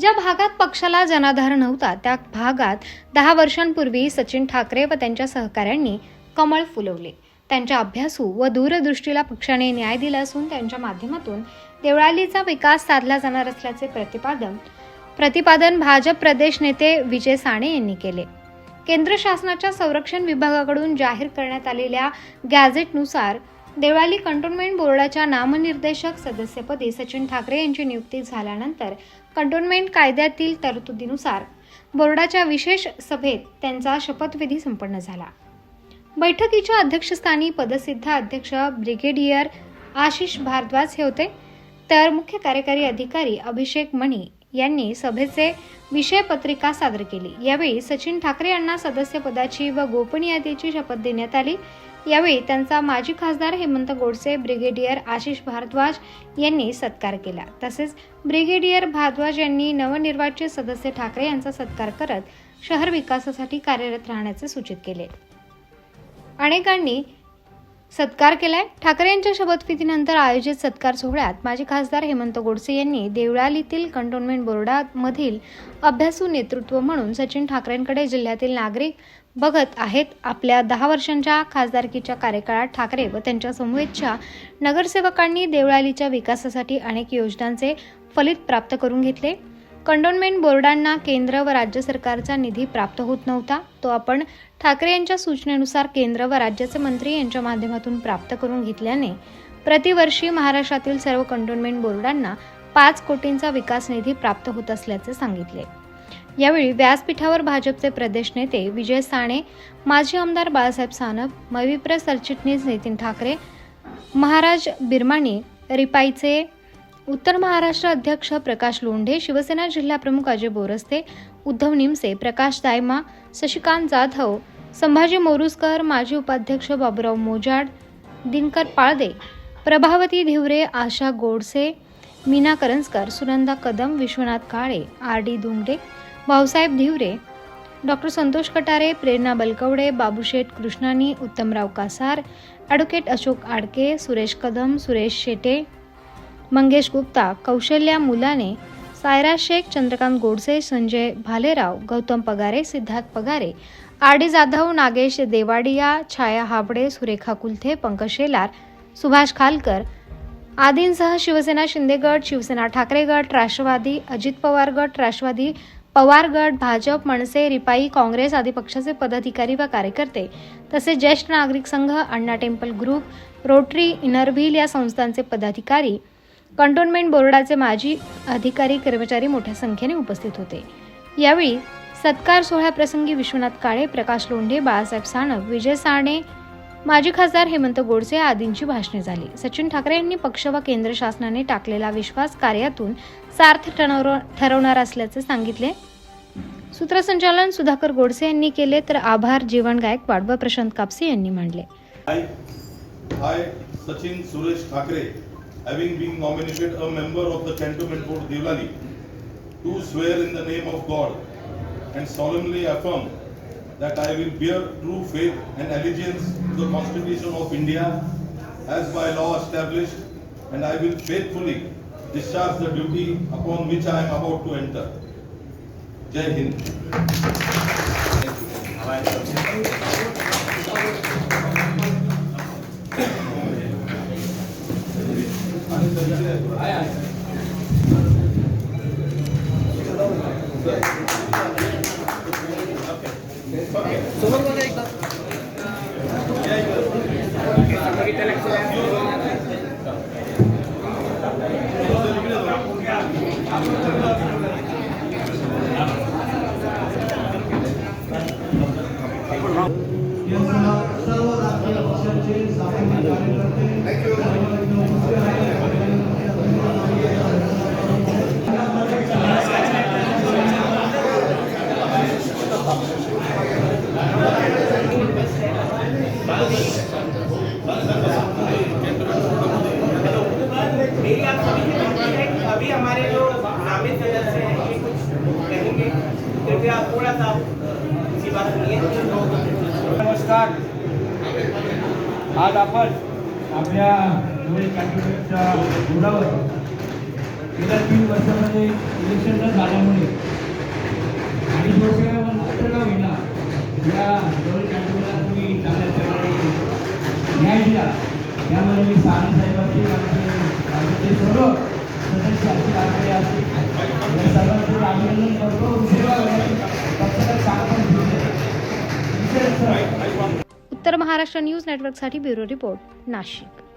ज्या भागात पक्षाला जनाधार नव्हता त्या भागात दहा वर्षांपूर्वी सचिन ठाकरे व त्यांच्या सहकाऱ्यांनी कमळ फुलवले. त्यांच्या अभ्यासू व दूरदृष्टीला पक्षाने न्याय दिला असून त्यांच्या माध्यमातून देवळालीचा विकास साधला जाणार असल्याचे प्रतिपादन प्रतिपादन भाजप प्रदेश नेते विजय साणे यांनी केले. केंद्र शासनाच्या संरक्षण विभागाकडून जाहीर करण्यात आलेल्या गॅझेटनुसार देवळाली कंटोन्मेंट बोर्डाच्या नामनिर्देशक सदस्यपदी सचिन ठाकरे यांची नियुक्ती झाल्यानंतर कंटोन्मेंट कायद्यातील तरतुदीनुसार बोर्डाच्या विशेष सभेत त्यांचा शपथविधी संपन्न झाला. बैठकीच्या अध्यक्षस्थानी पदसिद्ध अध्यक्ष ब्रिगेडियर आशिष भारद्वाज हे होते. तर मुख्य कार्यकारी अधिकारी अभिषेक मणी यांनी सभेचे विषय पत्रिका सादर केली. यावेळी सचिन ठाकरे यांना सदस्यपदाची व गोपनीयतेची शपथ देण्यात आली. यावेळी त्यांचा माजी खासदार हेमंत गोडसे ब्रिगेडियर आशिष भारद्वाज यांनी सत्कार केला. तसेच ब्रिगेडियर भारद्वाज यांनी नवनिर्वाचित सदस्य ठाकरे यांचा सत्कार करत शहर विकासासाठी कार्यरत राहण्याचे सूचित केले. अनेकांनी सत्कार केलाय. ठाकरे यांच्या शपथविधीनंतर आयोजित सत्कार सोहळ्यात माजी खासदार हेमंत गोडसे यांनी देवळालीतील कंटोन्मेंट बोर्डामधील अभ्यासू नेतृत्व म्हणून सचिन ठाकरेंकडे जिल्ह्यातील नागरिक बघत आहेत आपल्या दहा वर्षांच्या खासदारकीच्या कार्यकाळात ठाकरे व त्यांच्या समवेतच्या नगरसेवकांनी देवळालीच्या विकासासाठी अनेक योजनांचे फलित प्राप्त करून घेतले. कंडोनमेंट बोर्डांना केंद्र व राज्य सरकारचा निधी प्राप्त होत नव्हता. तो आपण ठाकरे यांच्या सूचनेनुसार केंद्र व राज्याचे मंत्री यांच्या माध्यमातून प्राप्त करून घेतल्याने प्रतिवर्षी महाराष्ट्रातील सर्व कंटोनमेंट बोर्डांना पाच कोटींचा विकास निधी प्राप्त होत असल्याचे सांगितले. यावेळी व्यासपीठावर भाजपचे प्रदेश नेते विजय साणे माजी आमदार बाळासाहेब सानप मविप्र सरचिटणीस नितीन ठाकरे महाराज बिरमाणी रिपाईचे उत्तर महाराष्ट्र अध्यक्ष प्रकाश लोंढे शिवसेना जिल्हाप्रमुख अजय बोरस्ते उद्धव निमसे प्रकाश दायमा शशिकांत जाधव संभाजी मोरुसकर माजी उपाध्यक्ष Baburao Mojad Dinkar Palde Prabhavati Dhivare Asha Godse Meena Karanjkar Sunanda Kadam Vishwanath Kale R D Dhungde Bhausaheb Dhivare doctor Santosh Katare Prerna Balkawade Babusheth Krishnani Uttamrao Kasar advocate Ashok Adke Suresh Kadam Suresh Shete Mangesh Gupta Kaushalya Mulane Saira Shaikh Chandrakant Godse Sanjay Bhalerao Gautam Pagare Siddharth Pagare R D Jadhav Nagesh Dewadia Chhaya Habde Surekha Kulthe Pankaj Shelar Subhash Khalkar आदींसह शिवसेना शिंदेगड शिवसेना ठाकरेगट राष्ट्रवादी अजित पवार गट राष्ट्रवादी पवार गट भाजप मनसे रिपाई काँग्रेस आदी पक्षाचे पदाधिकारी व कार्यकर्ते तसेच ज्येष्ठ नागरिक संघ Anna temple group Rotary Inner Wheel या संस्थांचे पदाधिकारी कंटोन्मेंट बोर्डाचे माजी अधिकारी कर्मचारी मोठ्या संख्येने उपस्थित होते. यावेळी सत्कार सोहळ्याप्रसंगी विश्वनाथ काळे प्रकाश लोंढे बाळासाहेब साणप विजय साणे माजी खासदार हेमंत गोडसे आदींची भाषणे झाली. सचिन ठाकरे यांनी पक्ष व केंद्र शासनाने टाकलेला विश्वास कार्यातून सार्थ ठरवणार असल्याचे सांगितले. सूत्रसंचालन सुधाकर गोडसे यांनी केले तर आभार जीवन गायकवाड व प्रशांत कापसे यांनी मांडले. I Sachin Suresh Thackeray Thakre, having been nominated a member of the Cantonment Board Devlali, do swear in the name of God and solemnly affirm that I will bear true faith and allegiance to the Constitution of India as by law established, and I will faithfully discharge the duty upon which I am about to enter. Jai Hind. Thank you. सर्व राजकीय पक्षांचे सामान्य कार्यकर्ते मेरी आप सभी से विनती है कि अभी हमारे जो नामित सदस्य हैं ये कुछ कहेंगे कृपया आप थोड़ा सा उनकी बात सुनिए नमस्कार। आज आपण आपल्या धुळे कॅन्टोन्मेंटच्या गेल्या तीन वर्षामध्ये इलेक्शन न झाल्यामुळे आणि नंतर का होईना या तुम्ही चांगल्या प्रकारे न्याय दिला त्यामुळे मी साने आमचे सर्व सदस्य असतील असतील या सर्वांचं अभिनंदन करतो. पक्षाला चांगलं उत्तर महाराष्ट्र न्यूज नेटवर्कसाठी ब्युरो रिपोर्ट नाशिक.